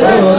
Amen.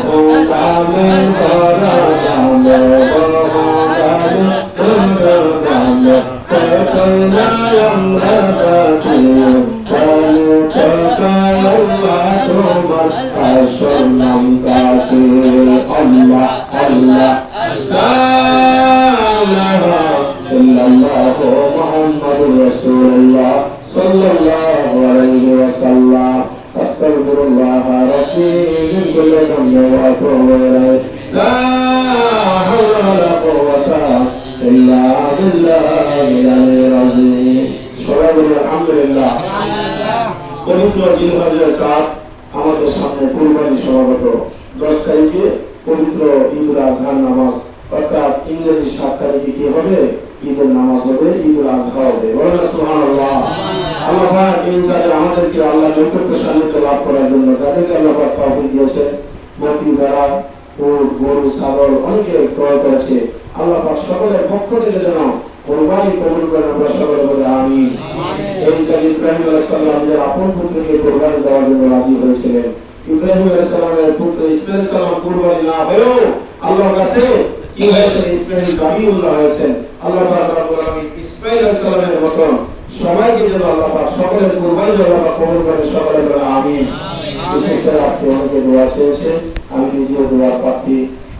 Om Amen ঈদের নামাজ হবে ঈদুল আজহা হবে আল্লাহ আমাদেরকে আল্লাহ নৈকট্য লাভ করার জন্য যাদেরকে আল্লাহ তৌফিক দিয়েছেন অনেকে ক্রয় করেছে আল্লাহ সকলের পক্ষ থেকে যেন কোরবানি কবুল করেন আমরা সকলে বলে জায়গায় ইব্রাহিম যে আপন পুত্রকে কোরবানি দেওয়ার জন্য রাজি হয়েছিলেন। ইব্রাহিম আলাইহিস পুত্র ইসমাইল কুরবানি না হয়েও আল্লাহর কাছে কি হয়েছেন ইসমাইল কাবিউল্লাহ হয়েছেন। আল্লাহ ইসমাইল সবাইকে যেন আল্লাহ পাক কুরবানি কবুল সকলে বলে বিশেষ করে আজকে অনেকে দোয়া চেয়েছে আমি নিজেও দোয়া প্রার্থী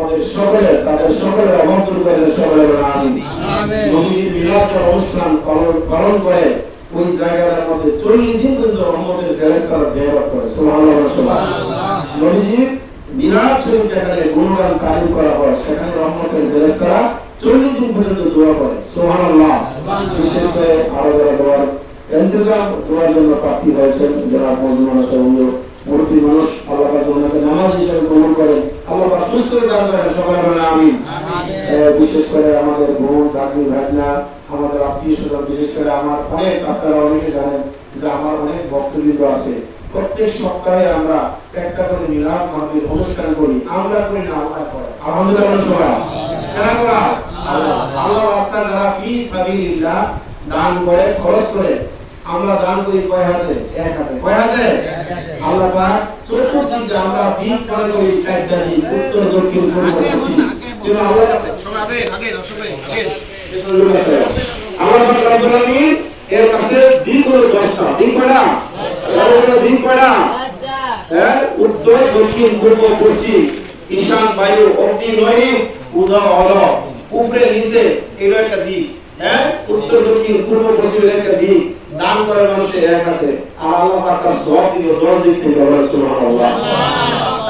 আমাদের সকলের তাদের সকলের অভাব দূর করে দেন, সকলে বলে আমিন। আমিন। নবীজির মিলাদের অনুষ্ঠান পালন করে ওই জায়গাটার মধ্যে চল্লিশ দিন পর্যন্ত রহমতের ফেরেস্তারা জিয়ারত করে সুবহানাল্লাহ সুবহানাল্লাহ। নবীজির মিলাদ শরীফ যেখানে গুণগান করা হয় সেখানে রহমতের ফেরেস্তারা চল্লিশ দিন পর্যন্ত দোয়া করে সুবহানাল্লাহ। বিশেষ করে আরও যারা দোয়ার ইন্তজাম দোয়ার জন্য প্রার্থী হয়েছেন যারা এবং মূর্তি মানুষ আল্লাহ পাক ওনাকে নামাজ হিসেবে কবুল করেন আল্লাহ পাক সুস্থ দান করেন সকলে বলে আমিন আহ, বিশেষ করে আমাদের বোন দাদি ভাগনা আমাদের আত্মীয় স্বজন, বিশেষ করে আমার অনেক আপনারা অনেকে জানেন যে আমার অনেক ভক্তবৃন্দ আছে। প্রত্যেক সপ্তাহে আমরা একটা করে মিলাদ মাহফিল অনুষ্ঠান করি। আমরা করি না আল্লাহ করে আলহামদুলিল্লাহ, সবাই। কেন করা? আল্লাহ রাস্তা যারা ফি সাবিলিল্লাহ দান করে, খরচ করে, আমরা দান করি কয় হাতে? এক হাতে। কয় হাতে? আল্লাহ পাক চতুর্দিকে আমরা দিন করে করি চারটা দিন উত্তর, দক্ষিণ, পূর্ব, পশ্চিম। কিন্তু আল্লাহ কাছে পাক রব্বুল হ্যাঁ হ্যাঁ মানুষের এক হাতে। আর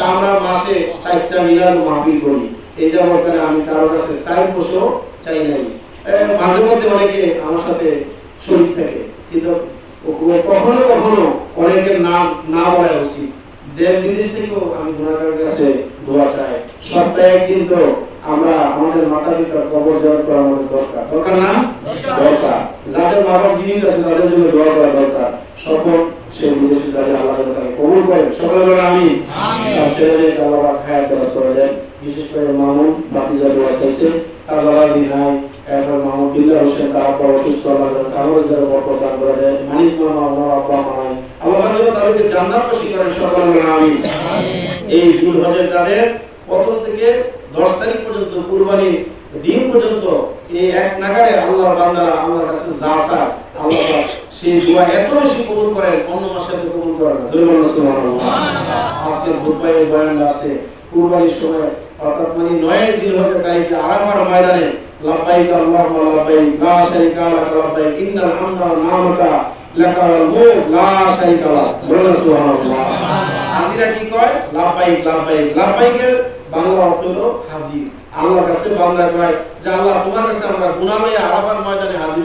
আমরা মাসে চারটা মিলাদ মাহফিল করি। এই করে আমি কারও কাছে চাই বসেও চাই নাই। মাঝে মধ্যে অনেকে আমার সাথে শরীর থাকে কিন্তু কখনো কখনো অনেকের নাম না বলা উচিত। দেশ বিদেশ থেকেও আমি গুণাগারের কাছে দোয়া চাই। সপ্তাহে একদিন তো আমরা আমাদের মাতা পিতার কবর জড় করা আমাদের দরকার। দরকার না? দরকার। যাদের বাবার জীবিত আছে তাদের জন্য দোয়া করা দরকার। সকল সেই বিদেশে যাদের আল্লাহ তাকে কবুল করেন। সকলে বলে আমি ছেলে আল্লাহ হায়াত দরাজ করে দেন। বিশেষ করে মামুন বাতিজা দোয়া চাইছে দিন নাই, এরপর মামুন বিল্লাহ হোসেন তার অসুস্থ, আল্লাহ যেন যারা বরকত দান করে দেন মানিক মামা, আমার আব্বা মামাই আল্লাহ পাক তাদেরকে জান্নাত বাসী করেন সকলে এই জুল হজের তাদের প্রথম থেকে দশ তারিখ পর্যন্ত কুরবানি দিন পর্যন্ত এই এক নাগারে আল্লাহর বান্দারা আল্লাহর কাছে যা চায়, আল্লাহ সেই দোয়া এত বেশি কবুল করেন, অন্য মাসে তো কবুল করেন না। জয় বলুন, সুবহানাল্লাহ। বয়ান আছে, কুরবানির সময় অর্থাৎ মানে নয় বাংলা অর্থ হলো হাজির। আল্লাহ, তোমার আমরা গুনাহ আরাফার ময়দানে হাজির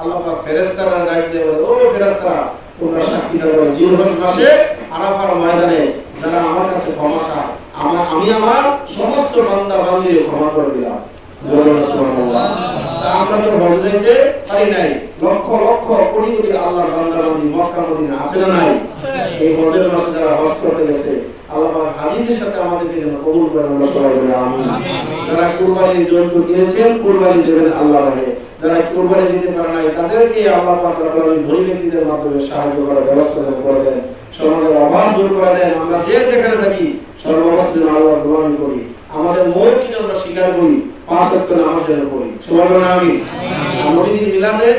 আল্লাহ পাক ফেরেশতারা ডাক দিয়ে ও ফেরেশতারা, তোমরা সাক্ষী দাও জিলহজ মাসে আরাফার ময়দানে যারা আমার কাছে ক্ষমা চায় আমার আমি আমার সমস্ত বান্দা বান্দিরে ক্ষমা করে দিলাম। বলুন সুবহানাল্লাহ। তা আমরা তো হজ যাইতে পারি নাই। লক্ষ লক্ষ কোটি কোটি আল্লাহর বান্দা বান্দি মক্কা মদিনা আছে না নাই? এই হজের মাসে যারা হজ করতে গেছে আল্লাহ হাজিদের সাথে আমাদেরকে যেন কবুল করেন আমরা সবাই বলে আমিন। যারা কুরবানির জন্য কিনেছেন কুরবানি দেবেন আল্লাহ রাহে যারা কুরবানি দিতে পারে নাই তাদেরকে আল্লাহ পাক রব্বুল আলামিন ধনী ব্যক্তিদের মাধ্যমে সাহায্য করার ব্যবস্থা করে দেন। সমাজের অভাব দূর করে দেন। আমরা যে যেখানে থাকি গোলামি করি। আমাদের মৌলকে যেন আমরা স্বীকার করি পাঁচ ওয়াক্ত নামাজ যেন সবাই বলেন আর নবীজির মিলাদে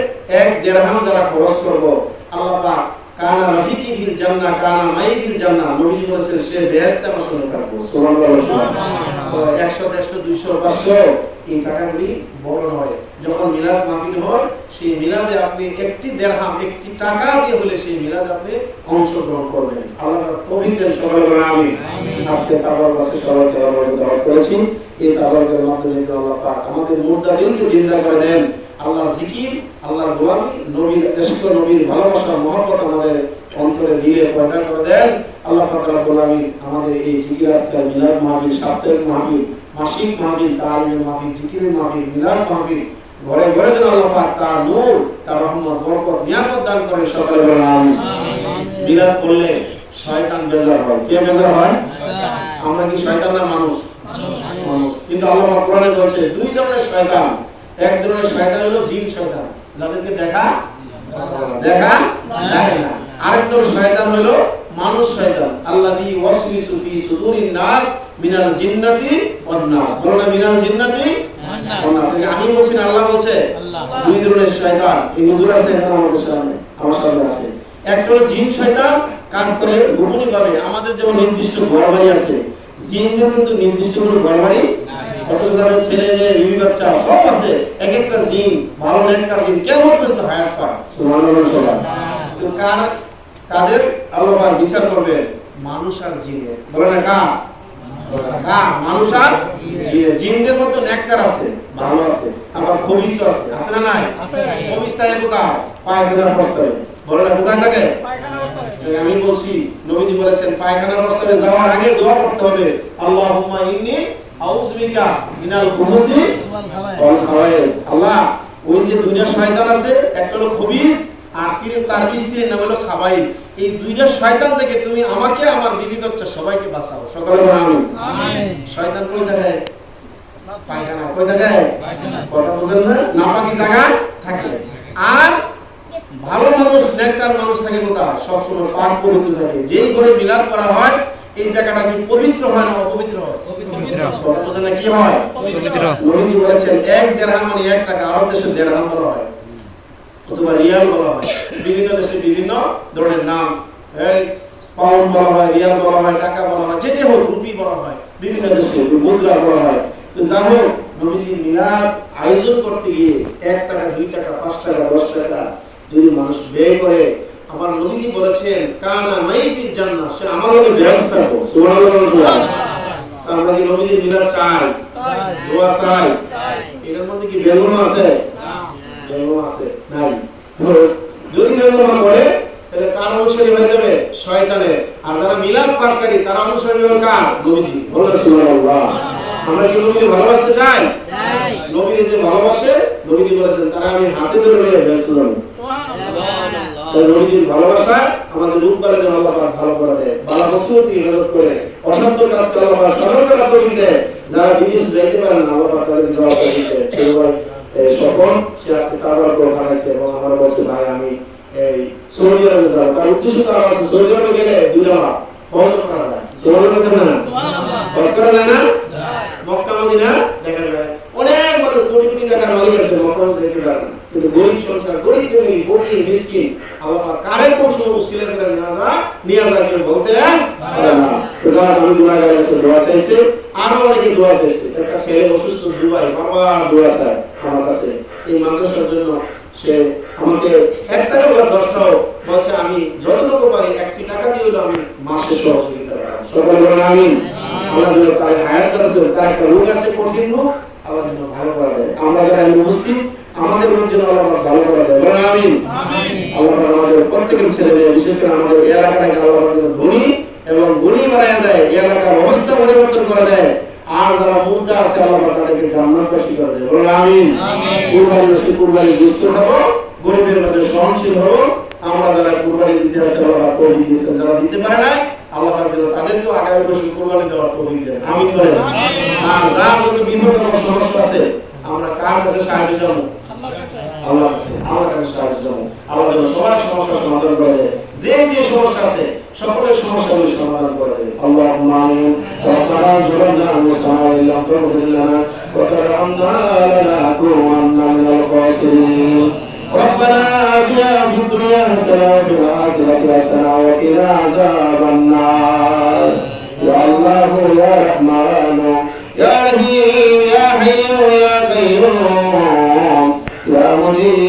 এক দেড়হাম যারা খরচ করব। আল্লাহ পাক কানা রাফিকি ফিল জান্নাহ কানা মাই ফিল জান্নাহ। নবীজি বলেছেন সে বেহেশতে আমার সঙ্গে থাকব সুবহানাল্লাহ তো 100 150 200 500 এই টাকাগুলি বড় নয় যখন মিলাদ মাহফিল হয় সেই মিলাদে আপনি একটি দেড়হাম একটি টাকা দিয়ে হলে সেই মিলাদে আপনি অংশগ্রহণ করবেন। আল্লাহ তৌফিক দেন সবাই আমিন আজকে তাবার কাছে সবাইকে আমরা দাওয়াত করেছি। এই তাবারকের মাধ্যমে আল্লাহ পাক আমাদের মুর্দাদিনকে জিন্দা করে দেন। আল্লাহর জিকির আল্লাহর গোলামি নবীর ইশক নবীর ভালোবাসা মহব্বত আমাদের অন্তরে দিলে পয়দা করে দেন। আল্লাহ পাক রব্বুল আলামিন আমাদের এই জিকির আজকাল মিলাদ মাহফিল সাপ্তাহিক মাহফিল মাসিক মাহফিল তালিমের মাহফিল জিকিরের মাহফিল মিলাদ মাহফিল ঘরে ঘরে যেন আল্লাহ পাক তার নূর তার রহমত বরকত নিয়ামত দান করেন সকলে আমিন। মিলাদ করলে শয়তান বেজার হয়। কে বেজার হয়? আমরা কি শয়তান না মানুষ? মানুষ। কিন্তু আল্লাহ কোরআনে বলছে দুই ধরনের শয়তান। এক ধরনের শয়তান হলো জিন শয়তান। যাদেরকে দেখা দেখা যায় না। আরেক ধরনের শয়তান হলো মানুষ শয়তান। আল্লাযী ওয়াসওয়াসু ফি সুদুরিন নাস মিনাল জিন্নাতি ওয়ান নাস বলো না মিনাল জিন্নাতি ওয়ান নাস আমি বলছি না আল্লাহ বলছে? দুই ধরনের শয়তান। এই হুজুর আছে এখানে আমাদের সামনে আমার সামনে আছে। একটা হলো জিন শয়তান কাজ করে গোপনীয় ভাবে আমাদের যেমন নির্দিষ্ট ঘর বাড়ি আছে জিনদের কিন্তু নির্দিষ্ট কোনো ঘর ছেলে মেয়ে বিবি বাচ্চা সব আছে। এক একটা জিন ভালো জিন কেমন পর্যন্ত হায়াত পায় সুবহানাল্লাহ তো কার কাদের আল্লাহ পাক বিচার করবেন মানুষ আর বলে না কা কা মানুষ আর জিনের। জিনদের মতো নেককার আছে? ভালো আছে। আবার খবিস আছে। আছে না নাই? খবিস কোথায়? পায়খানা প্রস্তাবে বলে না কোথায় থাকে? আমি বলছি নবীজি বলেছেন পায়খানা প্রস্তাবে যাওয়ার আগে দোয়া করতে হবে। আল্লাহুম্মা ইন্নী আউযু মিনাল খুবুসি ওয়াল খাওয়াইস আল্লাহ ওই যে দুইটা শয়তান আছে একটা হলো খবিস আর তিনি তার স্ত্রীর নাম হলো খাবাইস এই দুইটা শয়তান থেকে তুমি আমাকে আমার বিবি বাচ্চা সবাইকে বাঁচাও। সকলে বলে আমিন। শয়তান কই থাকে? পায়খানা কই থাকে? কথা বুঝেন না? নাপাকি জায়গায় থাকে। আর ভালো মানুষ নেককার মানুষ থাকে কোথায়? সব সময় পাক পবিত্র থাকে। যেই ঘরে মিলাদ করা হয় এই জায়গাটা কি পবিত্র হয় না অপবিত্র হয়? পবিত্র। কথা বোঝেন না কি হয়? নবীজি বলেছেন এক দেড়হাম মানে এক টাকা আরব দেশে দেড়হাম বলা হয়। অথবা রিয়াল বলা হয়। বিভিন্ন দেশে বিভিন্ন ধরনের নাম পাউন্ড বলা হয় রিয়াল বলা হয় টাকা বলা হয় যেটা হোক রুপি বলা হয় বিভিন্ন দেশে মুদ্রা বলা হয়। তো যাই হোক নবীজি মিলাদ আয়োজন করতে গিয়ে এক টাকা দুই টাকা পাঁচ টাকা দশ টাকা যদি মানুষ ব্যয় করে আমার নবীজি বলেছেন কানা মাইফিল জান্নাহ সে আমার লগে ব্যস্ত থাকব। সুবহানাল্লাহ আমরা কি নবীজি মিলাদ চাই? দোয়া চাই? এটার মধ্যে কি বেগুন আছে? বেগুন আছে, নাই। যদি বেগুন করে তাহলে কার অনুসারী হয়ে যাবে? শয়তানের। আর যারা মিলাদ পাঠকারী তারা অনুসারী হবে কার? নবীজি। বলে সুবহানাল্লাহ। আমরা কি নবীকে ভালোবাসতে চাই? নবীকে যে ভালোবাসে, নবীজি বলেছেন, তারা আমি হাতে ধরে নিয়ে ব্যস্ত নবীজির ভালোবাসা আমাদের রূপকারে যেন আল্লাহ ভালো করে দেয়। ভালো বস্তুকে হেফাজত করে অসাধ্য কাজ করে পাক সরলতা তৌফিক যারা বিদেশ যাইতে পারেন না আল্লাহ পাক তাদেরকে জবাব তৌফিক দেয় সেই ভাই সফল সে আজকে কারবার করে বানাইছে এবং আমার বলছে ভাই আমি এই সৌদি আরবে যাব। তার উদ্দেশ্য তার আছে সৌদি আরবে গেলে দুইটা লাভ হজ করা যায়। সৌদি আরবে না? হজ করা যায় না? মক্কা মদিনা দেখা যায় অনেক বড় কোটি কোটি টাকার মালিক আছে মক্কা যেতে পারে না। কিন্তু গরিব সংসার গরিব জমি গরিব মিসকিন আল্লাহ পাক কোন সময় উসিলা করে নিয়ে যা নিয়ে যা বলতে আমি দোয়া চাইছে, আরও অনেকে দোয়া চাইছে। একটা ছেলে অসুস্থ, দুবাই বাবা দোয়া চায় আমার কাছে। এই মাদ্রাসার জন্য সে আমাকে এক টাকা বা দশ বলছে, আমি যতটুকু পারি একটি টাকা দিয়ে আমি মাসে সহযোগিতা সকল বলেন আমি আল্লাহ যেন তার তার একটা রোগ আছে, কঠিন রোগ, আল্লাহ যেন ভালো করে দেয় আমরা যারা উপস্থিত, আমাদের রোগ যেন আল্লাহ ভালো করে দেয় বলেন, আমিন। আল্লাহ আমাদের প্রত্যেকের ছেলে মেয়ে, বিশেষ করে আমাদের এলাকাটাকে আল্লাহ যেন ধনী এবং গুণী বানায় দেয় এলাকার অবস্থা পরিবর্তন করে দেয়। আর যারা মুর্দা আছে আল্লাহ তাদেরকে জান্নাতবাসী করে দেয়। বলেন আমিন। কুরবানি রসি কুরবানি দুস্থ হব গরিবের মাঝে সহনশীল হব। আমরা যারা কুরবানি দিতে আছে আল্লাহ তৌফিক দিয়েছেন যারা দিতে পারে না আল্লাহ পাক তাদেরকেও আগামী বছর কুরবানি দেওয়ার তৌফিক দেন। আমিন বলেন। আর যার যত বিপদ এবং সমস্যা আছে আমরা কার কাছে সাহায্য চাবো আল্লাহর কাছে। আমার কাছে সাহায্য চাবো আল্লাহ সবার সমস্যার সমাধান করে যে যে সমস্যা আছে সকলের সমস্যাগুলো সমাধান করে দেয় اللهم آمين ربنا ظلمنا أنفسنا وإن لم تغفر لنا وترحمنا لنكونن من الخاسرين ربنا آتنا في الدنيا حسنة وفي الآخرة حسنة وقنا عذاب النار يا الله يا رحمن يا رحيم يا حي يا قيوم يا مجيب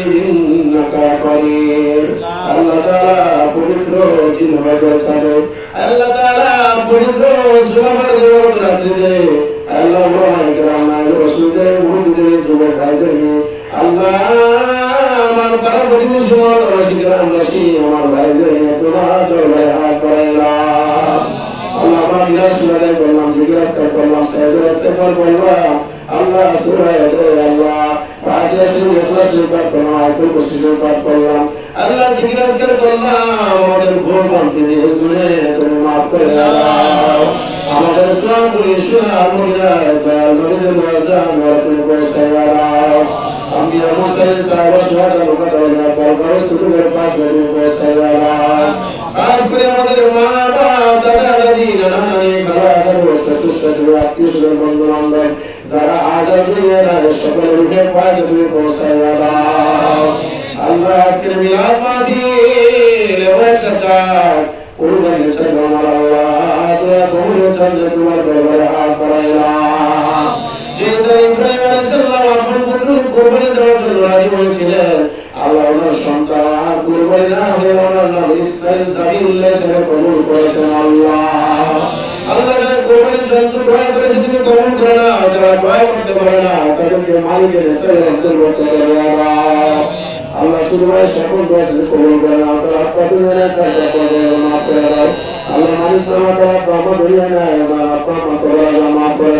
হয়ে থাকে আল্লাহ তাআলা পবিত্র সুবহান দেবত রাত্রিতে আল্লাহ কেরাম নায়েবে রাসূলদের মুরিদদের যুবক ভাইদের আল্লাহ আমার পাড়া প্রতিবেশী মহল্লাবাসী গ্রামবাসী আমার ভাইদের তোমার দরবারে হাত বাড়াইলাম আল্লাহ আমরা মিলাদ শুনারে করলাম জিজ্ঞাসা করলাম সাহেবের ইস্তেগফার করলাম আল্লাহ সূরা আল্লাহ করলাম করলাম আল্লাহ জিজ্ঞাসা করলাম ভুল করে দাও। আমাদের ইসলাম তুমি শোনা মদিনায় দয়াল নবীর ওয়াজান ওয়া দাও আম্বিয়া মুসা ইসা ওয়া শুহাদা লোকাতা ওয়া পরকার সুদুরের পাক তুমি পৌঁছায় দাও আজ করে আমাদের মা বাপ, দাদা, দাদি, নানা, নানি, খালা, খালু চতুষ্টা আত্মীয় স্বজন বন্ধু বান্ধব যারা আজ দুনিয়ার সকলের রূপে পায় তুমি পৌঁছায় দাও। আল্লাহ আজকের মিলাদ মাহফিল এমন একটা চাঁদ। কুরবানি চাই আমার আল্লাহ। দয়া কবুল চান যে তোমার দরবারে হাত বাড়াইলাম। যে তাই ইব্রাহিম আলাইহিস সালাম আপন পুত্র কুরবানি দেওয়ার জন্য রাজি হয়েছিলেন, আল্লাহ ওনার সন্তান কুরবানি না হয়ে ওনার নাম ইসমাইল জাবিউল্লাহ হিসেবে কবুল করেছেন আল্লাহ। যন্ত্র ক্রয় করে যিনি কবুল করে না যারা ক্রয় করতে পারে না তাদেরকে মালিকের হিসেবে অন্তর্ভুক্ত করে দাও আল্লাহ করে সকল দোয়া কবুল করে ব্যাপার মাফ করে আমার করে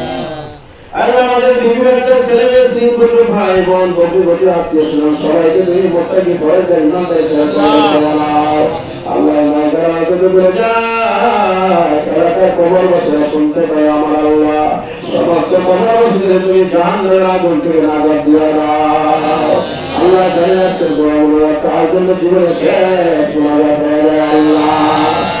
আল্লাহ আমাদের বিবি বাচ্চা ছেলে মেয়ে স্ত্রী ভাই বোন বন্ধু বন্ধু আত্মীয় স্বজন সবাইকে তুমি মোটাকি ভয় যায় ইমান দেয় সেরা করে দাও আল্লাহ আমার যতটুকু যায় কবর বসে শুনতে পাই আমার আল্লাহ সমস্ত কবর বসে তুমি আল্লাহ জানি আজকে বড় বড় জন্য জীবনে শেষ হয়ে আল্লাহ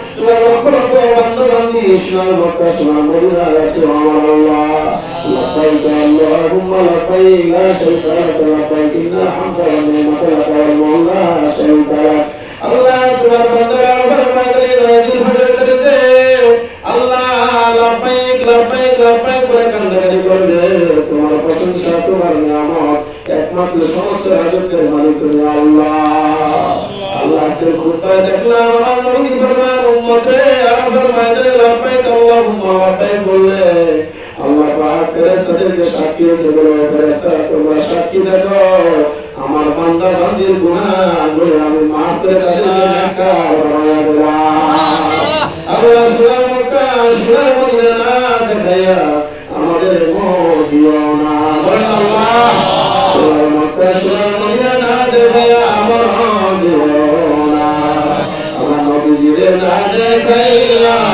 তোমার লক্ষ লক্ষ বান্দা বান্দি সোনার মক্কা সোনার মদিনা আছে আমার আল্লাহ لبيك اللهم لبيك لا شريك لك لبيك إن الحمد والنعمة لك والملك لا شريك لك আল্লাহ তোমার বান্দারা ফরমাইতে রহিল ফজর করতে আল্লাহ লবাইক লবাইক লবাইক করে কান্দাকাটি করবে তোমার প্রশংসা তোমার নিয়ামত একমাত্র সমস্ত রাজত্বের মালিক তুমি আল্লাহ আল্লাহ আজকে খুতবায় দেখলাম, আমার নবী ফরমান, উম্মত রে আর ফরমাইতে আল্লাহুম্মা লবাইক বললে আল্লাহ পাক ফেরেশতাদেরকে সাক্ষী রেখে বলে ফেরেশতা, তোমরা সাক্ষী দেখো, আমার বান্দা বান্দির গুনাহগুলো আমি মাফ করে তাদেরকে নেককার বানায়া দিলাম। আল্লাহ সোনার মক্কা, সোনার মদিনা না দেখাইয়া আমাদের না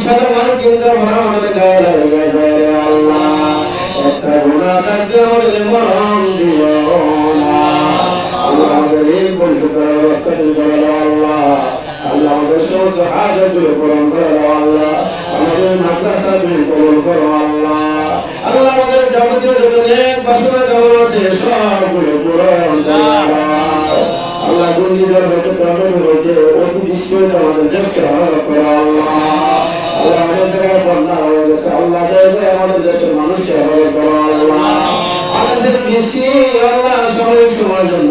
জানি সাদা মার্কিন কবর আমাদের গায়ে লাগে যায় আল্লাহ। একটা গুণা থাকতে আমাদের মরণ দিও না। যাবতীয় অতি হইতে আমাদের দেশকে ভালো করো আল্লাহ। আল্লাহ আমাদের জায়গায় বন্যা হয়ে গেছে। আল্লাহ সাময়িক সময়ের জন্য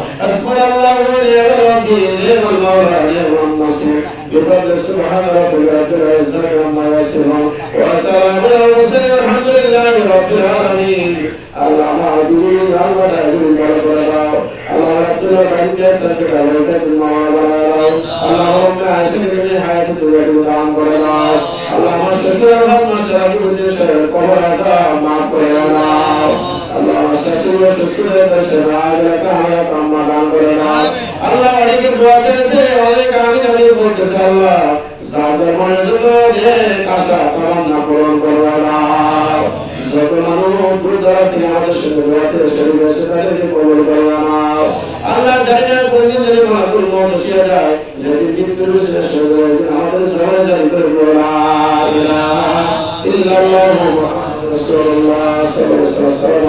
الله ونعم الوكيل نعم المولى نعم النصير بفضل سبحان ربك رب العزة عما يصفون وسلام على المرسلين الحمد لله رب العالمين اللهم اعبدني اللهم اعبدني بالفرقاء اللهم ربنا بعد يسرك عليك المعاملة اللهم اشهد من حياة الدنيا بالدعم فرقاء اللهم اشهد من مشرك من شر القبر عذاب مع فرقاء শত্রু শত্রুদের কাছে রাজাকে আমরা কাম্মা দান করে না আল্লাহ অনেকে দোয়া চেয়েছে অনেক আমি আমি বলতেছি আল্লাহ সাহায্যের মনে যত যে আশা কামনা না পূরণ করবে না যত মানুষ গুরুদ্বারা থেকে আমাদের সাথে দোয়াতে শরীর এসে তাদেরকে কবল করবে না আল্লাহ জানি না কোন দিন যদি মহাপুর মত সে যায় যেদিন কিন্তু শেষ হয়ে যায় আমাদের সবাই জারি করে দেবে না ইল্লাল্লাহু মুহাম্মাদুর রাসূলুল্লাহ সাল্লাল্লাহু আলাইহি ওয়াসাল্লাম